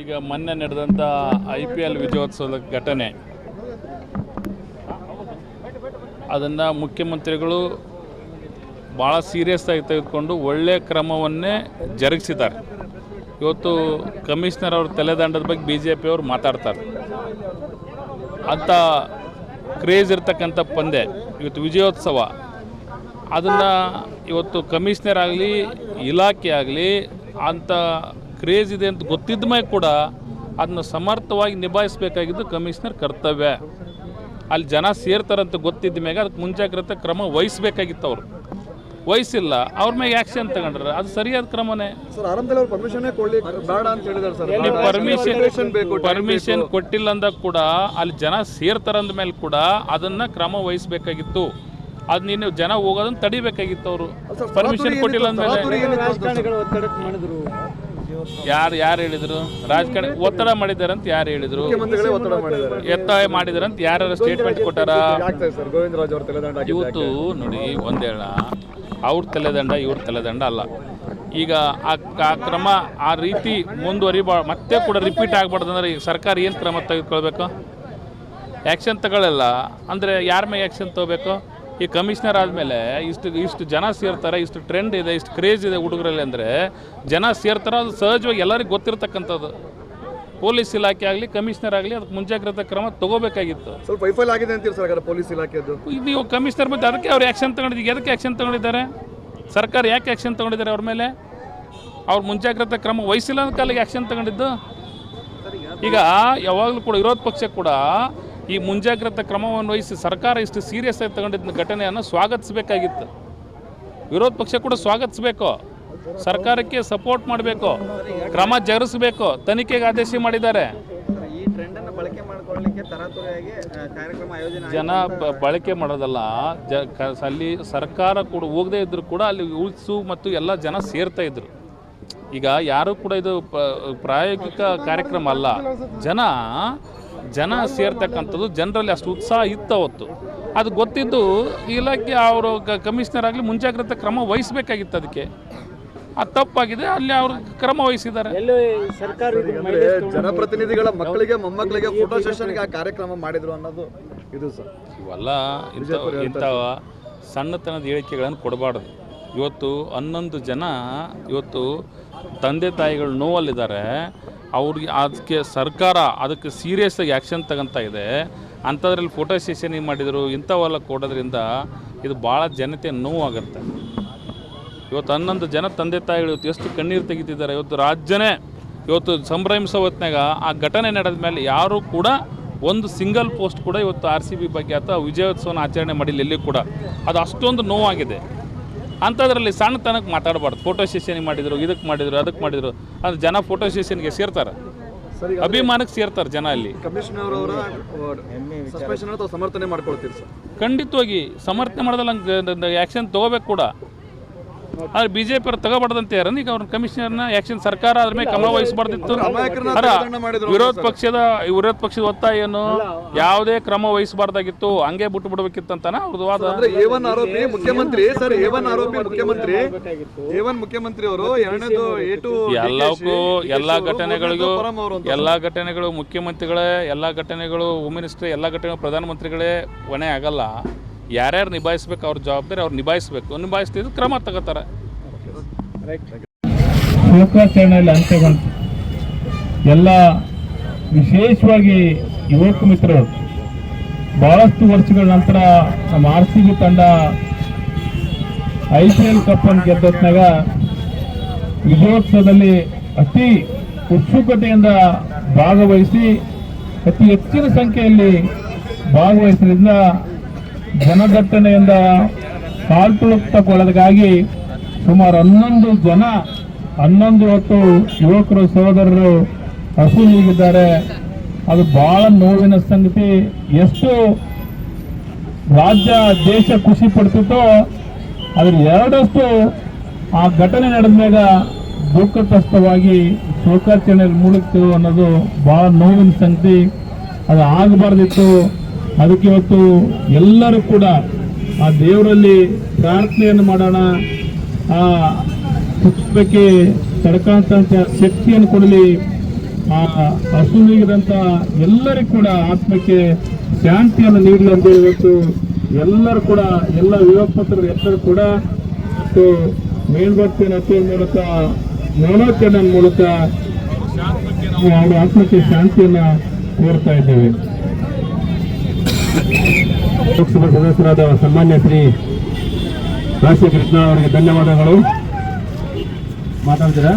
ಈಗ ಮೊನ್ನೆ ನಡೆದಂಥ ಐ ಪಿ ಎಲ್ ವಿಜಯೋತ್ಸವದ ಘಟನೆ. ಅದನ್ನು ಮುಖ್ಯಮಂತ್ರಿಗಳು ಭಾಳ ಸೀರಿಯಸ್ ಆಗಿ ತೆಗೆದುಕೊಂಡು ಒಳ್ಳೆಯ ಕ್ರಮವನ್ನೇ ಜರುಗಿಸಿದ್ದಾರೆ. ಇವತ್ತು ಕಮಿಷನರ್ ಅವ್ರ ತಲೆದಂಡದ ಬಗ್ಗೆ ಬಿ ಜೆ ಪಿಯವರು ಮಾತಾಡ್ತಾರೆ. ಅಂಥ ಕ್ರೇಜ್ ಇರ್ತಕ್ಕಂಥ ಪಂದ್ಯ ಇವತ್ತು ವಿಜಯೋತ್ಸವ. ಅದನ್ನು ಇವತ್ತು ಕಮಿಷನರ್ ಆಗಲಿ, ಇಲಾಖೆ ಆಗಲಿ ಅಂಥ ಕ್ರೇಜ್ ಇದೆ ಅಂತ ಗೊತ್ತಿದ್ದ ಮೇಲೆ ಕೂಡ ಅದನ್ನು ಸಮರ್ಥವಾಗಿ ನಿಭಾಯಿಸಬೇಕಾಗಿದ್ದು ಕಮಿಷನರ್ ಕರ್ತವ್ಯ. ಅಲ್ಲಿ ಜನ ಸೇರ್ತಾರಂತ ಗೊತ್ತಿದ್ದ ಮ್ಯಾಗ ಅದಕ್ಕೆ ಮುಂಜಾಗ್ರತೆ ಕ್ರಮ ವಹಿಸ್ಬೇಕಾಗಿತ್ತು ಅವರು. ವಹಿಸಿಲ್ಲ ಅವ್ರ ಮೇಲೆ ಆ್ಯಕ್ಷನ್ ತಗೊಂಡ್ರೆ. ಅದು ಸರಿಯಾದ ಕ್ರಮನೇ. ಸರ್ ಆರಂಭದಲ್ಲಿ ಅವ್ರು ಪರ್ಮಿಷನ್ ಕೊಡ್ಲಿ ಬೇಡ ಅಂತ ಹೇಳಿದಾರೆ ಸರ್. ನೀವು ಪರ್ಮಿಷನ್ ಕೊಟ್ಟಿಲ್ಲ ಅಂದಾಗ ಕೂಡ ಅಲ್ಲಿ ಜನ ಸೇರ್ತಾರಂದ ಮೇಲೆ ಕೂಡ ಅದನ್ನ ಕ್ರಮ ವಹಿಸ್ಬೇಕಾಗಿತ್ತು. ಅದು ನೀನು ಜನ ಹೋಗೋದನ್ನ ತಡಿಬೇಕಾಗಿತ್ತು ಅವರು. ಪರ್ಮಿಷನ್ ಕೊಟ್ಟಿಲ್ಲ ಅಂದ್ರೆ ಅಂದಮೇಲೆ ಯಾರು ಯಾರು ಹೇಳಿದ್ರು? ರಾಜಕಾರಣಿ ಒತ್ತಡ ಮಾಡಿದ್ದಾರೆ ಅಂತ ಯಾರು ಹೇಳಿದ್ರು? ಎತ್ತಾಯ ಮಾಡಿದಾರೆ ಅಂತ ಯಾರು ಸ್ಟೇಟ್ಮೆಂಟ್ ಕೊಟ್ಟಾರ? ಇವತ್ತು ನೋಡಿ ಒಂದೇಳ ಅವ್ರ ತಲೆದಂಡ ಇವ್ರ ತಲೆದಂಡ ಅಲ್ಲ. ಈಗ ಆ ಆ ಕ್ರಮ ಆ ರೀತಿ ಮುಂದುವರಿಬಾ ಮತ್ತೆ ಕೂಡ ರಿಪೀಟ್ ಆಗ್ಬಾರ್ದು ಅಂದ್ರೆ ಈಗ ಸರ್ಕಾರ ಏನು ಕ್ರಮ ತೆಗೆದುಕೊಳ್ಬೇಕು? ಆ್ಯಕ್ಷನ್ ತಗೊಳ್ಳಲ್ಲ ಅಂದರೆ ಯಾರ ಮೇಲೆ ಆ್ಯಕ್ಷನ್ ತಗೋಬೇಕು? ಈ ಕಮಿಷನರ್ ಆದಮೇಲೆ ಇಷ್ಟು ಇಷ್ಟು ಜನ ಸೇರ್ತಾರೆ ಇಷ್ಟು ಟ್ರೆಂಡ್ ಇದೆ ಇಷ್ಟು ಕ್ರೇಜ್ ಇದೆ ಹುಡುಗರಲ್ಲಿ ಅಂದರೆ ಜನ ಸೇರ್ತಾರೋ ಅದು ಸಹಜವಾಗಿ ಎಲ್ಲರಿಗೂ ಗೊತ್ತಿರ್ತಕ್ಕಂಥದ್ದು. ಪೊಲೀಸ್ ಇಲಾಖೆ ಆಗಲಿ ಕಮಿಷನರ್ ಆಗಲಿ ಅದಕ್ಕೆ ಮುಂಜಾಗ್ರತಾ ಕ್ರಮ ತಗೋಬೇಕಾಗಿತ್ತು. ಸ್ವಲ್ಪ ವೈಫಲ್ ಆಗಿದೆ ಅಂತೀರಿ ಸರ್ ಪೊಲೀಸ್ ಇಲಾಖೆದು ಇದು ನೀವು ಕಮಿಷನರ್ ಮತ್ತೆ ಅದಕ್ಕೆ ಅವ್ರು ಆ್ಯಕ್ಷನ್ ತಗೊಂಡಿದ್ದೀವಿ ಎದಕ್ಕೆ ಆ್ಯಕ್ಷನ್ ತಗೊಂಡಿದ್ದಾರೆ? ಸರ್ಕಾರ ಯಾಕೆ ಆ್ಯಕ್ಷನ್ ತಗೊಂಡಿದ್ದಾರೆ ಅವ್ರ ಮೇಲೆ? ಅವ್ರು ಮುಂಜಾಗ್ರತಾ ಕ್ರಮ ವಹಿಸಿಲ್ಲ ಅಂತ ಕಾಲಿಗೆ ಆ್ಯಕ್ಷನ್ ತಗೊಂಡಿದ್ದು? ಈಗ ಯಾವಾಗಲೂ ಕೂಡ ವಿರೋಧ ಪಕ್ಷ ಕೂಡ ಈ ಮುಂಜಾಗ್ರತಾ ಕ್ರಮವನ್ನು ವಹಿಸಿ ಸರ್ಕಾರ ಇಷ್ಟು ಸೀರಿಯಸ್ ಆಗಿ ತಗೊಂಡಿದ್ದ ಘಟನೆಯನ್ನು ಸ್ವಾಗತಿಸಬೇಕಾಗಿತ್ತು. ವಿರೋಧ ಪಕ್ಷ ಕೂಡ ಸ್ವಾಗತಿಸಬೇಕು. ಸರ್ಕಾರಕ್ಕೆ ಸಪೋರ್ಟ್ ಮಾಡಬೇಕು. ಕ್ರಮ ಜರುಗಿಸಬೇಕು. ತನಿಖೆಗೆ ಆದೇಶ ಮಾಡಿದ್ದಾರೆ. ಜನ ಬಳಕೆ ಮಾಡೋದಲ್ಲ. ಜ ಅಲ್ಲಿ ಸರ್ಕಾರ ಕೂಡ ಹೋಗದೇ ಇದ್ರು ಕೂಡ ಅಲ್ಲಿ ಉಳಿಸು ಮತ್ತು ಎಲ್ಲ ಜನ ಸೇರ್ತಾ ಇದ್ರು. ಈಗ ಯಾರು ಕೂಡ ಇದು ಪ- ಪ್ರಾಯೋಗಿಕ ಕಾರ್ಯಕ್ರಮ ಅಲ್ಲ. ಜನ ಜನ ಸೇರ್ತಕ್ಕಂಥದ್ದು ಜನರಲ್ಲಿ ಅಷ್ಟು ಉತ್ಸಾಹ ಇತ್ತು ಅವತ್ತು. ಅದು ಗೊತ್ತಿದ್ದು ಇಲಾಖೆ ಅವರು ಕಮಿಷನರ್ ಆಗಲಿ ಮುಂಜಾಗ್ರತಾ ಕ್ರಮ ವಹಿಸಬೇಕಾಗಿತ್ತು ಅದಕ್ಕೆ. ಅದು ತಪ್ಪಾಗಿದೆ ಅಲ್ಲಿ ಅವರು ಕ್ರಮ ವಹಿಸಿದ್ದಾರೆ. ಎಲ್ಲೋ ಸರ್ಕಾರ ಅಂದ್ರೆ ಜನಪ್ರತಿನಿಧಿಗಳ ಮಕ್ಕಳಿಗೆ ಮೊಮ್ಮಕ್ಕಳಿಗೆ ಫೋಟೋ ಸೆಷನ್ಗೆ ಆ ಕಾರ್ಯಕ್ರಮ ಮಾಡಿದ್ರು ಅನ್ನೋದು ಇದು ಸರ್. ಇವೆಲ್ಲ ಇಂಥ ಇಂಥ ಸಣ್ಣತನದ ಹೇಳಿಕೆಗಳನ್ನು ಕೊಡಬಾರ್ದು. ಇವತ್ತು ಹನ್ನೊಂದು ಜನ ಇವತ್ತು ತಂದೆ ತಾಯಿಗಳು ನೋವಲ್ಲಿದ್ದಾರೆ. ಅವ್ರಿಗೆ ಅದಕ್ಕೆ ಸರ್ಕಾರ ಅದಕ್ಕೆ ಸೀರಿಯಸ್ ಆಗಿ ಆ್ಯಕ್ಷನ್ ತಗೊಂತ ಇದೆ. ಅಂಥದ್ರಲ್ಲಿ ಫೋಟೋ ಸೆಷನ್ ಮಾಡಿದರು, ಇಂಥವೆಲ್ಲ ಕೊಡೋದ್ರಿಂದ ಇದು ಭಾಳ ಜನತೆ ನೋವಾಗುತ್ತೆ. ಇವತ್ತು ಹನ್ನೊಂದು ಜನ ತಂದೆ ತಾಯಿಗಳು ಇವತ್ತು ಎಷ್ಟು ಕಣ್ಣೀರು ತೆಗಿತಿದ್ದಾರೆ. ಇವತ್ತು ರಾಜ್ಯನೇ ಇವತ್ತು ಸಂಭ್ರಮಿಸೋ ಹೊತ್ನಾಗ ಆ ಘಟನೆ ನಡೆದ ಮೇಲೆ ಯಾರೂ ಕೂಡ ಒಂದು ಸಿಂಗಲ್ ಪೋಸ್ಟ್ ಕೂಡ ಇವತ್ತು ಆರ್ ಸಿ ಬಿ ಬಗ್ಗೆ ಅಥವಾ ವಿಜಯೋತ್ಸವನ ಆಚರಣೆ ಮಾಡಿಲ್ಲ, ಎಲ್ಲಿ ಕೂಡ. ಅದು ಅಷ್ಟೊಂದು ನೋವಾಗಿದೆ. ಅಂಥದ್ರಲ್ಲಿ ಸಣ್ಣತನಕ್ಕೆ ಮಾತಾಡಬಾರ್ದು. ಫೋಟೋ ಸೆಷನ್ ಮಾಡಿದರು ಇದಕ್ಕೆ ಮಾಡಿದರು ಅದಕ್ಕೆ ಮಾಡಿದರು. ಅದು ಜನ ಫೋಟೋ ಸೆಷನ್ಗೆ ಸೇರ್ತಾರೆ. ಸರ್ ಅಭಿಮಾನಕ್ಕೆ ಸೇರ್ತಾರೆ ಜನ ಅಲ್ಲಿ. ಸಮರ್ಥನೆ ಮಾಡ್ಕೊಳ್ತೀರಿ ಸರ್? ಖಂಡಿತವಾಗಿ ಸಮರ್ಥನೆ ಮಾಡೋದಲ್ಲ ಆ್ಯಕ್ಷನ್ ತಗೋಬೇಕು ಕೂಡ. ಆದ್ರೆ ಬಿಜೆಪಿ ಅವ್ರು ತಗೋಬಾರ್ದಂತ ಯಾರ ಈಗ ಅವ್ರ ಕಮಿಷನರ್ನ ಆಕ್ಷನ್ ಸರ್ಕಾರ ಅದ್ರ ಮೇಲೆ ಕ್ರಮ ವಹಿಸಬಾರ್ದಿತ್ತು. ವಿರೋಧ ಪಕ್ಷದ ವಿರೋಧ ಪಕ್ಷದ ಒತ್ತಾಯ ಏನು? ಯಾವುದೇ ಕ್ರಮ ವಹಿಸಬಾರ್ದಾಗಿತ್ತು ಹಂಗೆ ಬಿಟ್ಟು ಬಿಡ್ಬೇಕಿತ್ತಂತಾನ ಅವ್ರದ್ದು ವಾದ. ಆರೋಪಿ ಮುಖ್ಯಮಂತ್ರಿ ಸರ್ ಏವನ್ ಆರೋಪಿ ಮುಖ್ಯಮಂತ್ರಿ ಏವನ್ ಮುಖ್ಯಮಂತ್ರಿ ಅವರು ಎರಡನೇದು ಏಟು ಎಲ್ಲಕ್ಕೂ ಎಲ್ಲಾ ಘಟನೆಗಳಿಗೂ ಎಲ್ಲ ಘಟನೆಗಳು ಮುಖ್ಯಮಂತ್ರಿಗಳೇ ಎಲ್ಲಾ ಘಟನೆಗಳು ಹೋಮ್ ಮಿನಿಸ್ಟ್ರಿ ಎಲ್ಲಾ ಘಟನೆಗಳು ಪ್ರಧಾನಮಂತ್ರಿಗಳೇ ಹೊಣೆ ಆಗಲ್ಲ. ಯಾರ್ಯಾರು ನಿಭಾಯಿಸ್ಬೇಕು ಅವ್ರ ಜವಾಬ್ದಾರಿ ಅವ್ರು ನಿಭಾಯಿಸ್ಬೇಕು. ನಿಭಾಯಿಸ್ತಿದ್ದು ಕ್ರಮ ತಗೋತಾರೆ. ಶೋಕಾಚರಣೆಯಲ್ಲಿ ಅಂತ್ಯಗೊಂಡು ಎಲ್ಲ ವಿಶೇಷವಾಗಿ ಯುವಕ ಮಿತ್ರರು ಬಹಳಷ್ಟು ವರ್ಷಗಳ ನಂತರ ನಮ್ಮ ಆರ್ ಸಿ ಬಿ ತಂಡ ಐ ಪಿ ಎಲ್ ಕಪ್ ಅನ್ನು ಗೆದ್ದತ್ನಾಗ ವಿಜಯೋತ್ಸವದಲ್ಲಿ ಅತಿ ಉತ್ಸುಕತೆಯಿಂದ ಭಾಗವಹಿಸಿ ಅತಿ ಹೆಚ್ಚಿನ ಸಂಖ್ಯೆಯಲ್ಲಿ ಭಾಗವಹಿಸಿದ್ರಿಂದ ಜನದಟ್ಟಣೆಯಿಂದ ಪಾಲ್ಗೊಳ್ಳತಕ್ಕೊಳ್ಳೋದಕ್ಕಾಗಿ ಸುಮಾರು ಹನ್ನೊಂದು ಜನ, ಹನ್ನೊಂದು ಹೊತ್ತು ಯುವಕರು, ಸಹೋದರರು ಹಸುವಿಗಿದ್ದಾರೆ ಅದು ಬಹಳ ನೋವಿನ ಸಂಗತಿ. ಎಷ್ಟು ರಾಜ್ಯ, ದೇಶ ಖುಷಿ ಪಡ್ತಿತ್ತೋ ಅದ್ರ ಎರಡಷ್ಟು ಆ ಘಟನೆ ನಡೆದ್ಮ್ಯಾಗ ದುಃಖತಸ್ಥವಾಗಿ ಶೋಕಾಚರಣೆಯಲ್ಲಿ ಮುಳುಗ್ತು ಅನ್ನೋದು ಬಹಳ ನೋವಿನ ಸಂಗತಿ. ಅದು ಆಗಬಾರ್ದಿತ್ತು. ಅದಕ್ಕೆ ಇವತ್ತು ಎಲ್ಲರೂ ಕೂಡ ಆ ದೇವರಲ್ಲಿ ಪ್ರಾರ್ಥನೆಯನ್ನು ಮಾಡೋಣ. ಆ ಪುಷ್ಪಕ್ಕೆ ತಡ್ಕಂತ ಶಕ್ತಿಯನ್ನು ಕೊಡಲಿ. ಆ ಹಸುವಿಗಿದಂತ ಎಲ್ಲರಿಗೂ ಕೂಡ ಆತ್ಮಕ್ಕೆ ಶಾಂತಿಯನ್ನು ನೀಡಲಿ ಅಂತ ಇವತ್ತು ಎಲ್ಲರೂ ಕೂಡ ಎಲ್ಲ ವಿಭಕ್ತರು ಎಲ್ಲರೂ ಕೂಡ ಮತ್ತು ಮೇಲ್ಭಕ್ತಿಯನ್ನು ಹಚ್ಚುವ ಮೂಲಕ ಮೌನಾಚರಣೆ ಮೂಲಕ ಅವರ ಆತ್ಮಕ್ಕೆ ಶಾಂತಿಯನ್ನು ಕೋರ್ತಾ ಇದ್ದೇವೆ. ಲೋಕಸಭಾ ಸದಸ್ಯರಾದ ಸನ್ಮಾನ್ಯ ಶ್ರೀ ರಾಜಶೇಖರ ಕೃಷ್ಣ ಅವರಿಗೆ ಧನ್ಯವಾದಗಳು. ಮಾತಾಡ್ತೀರಾ?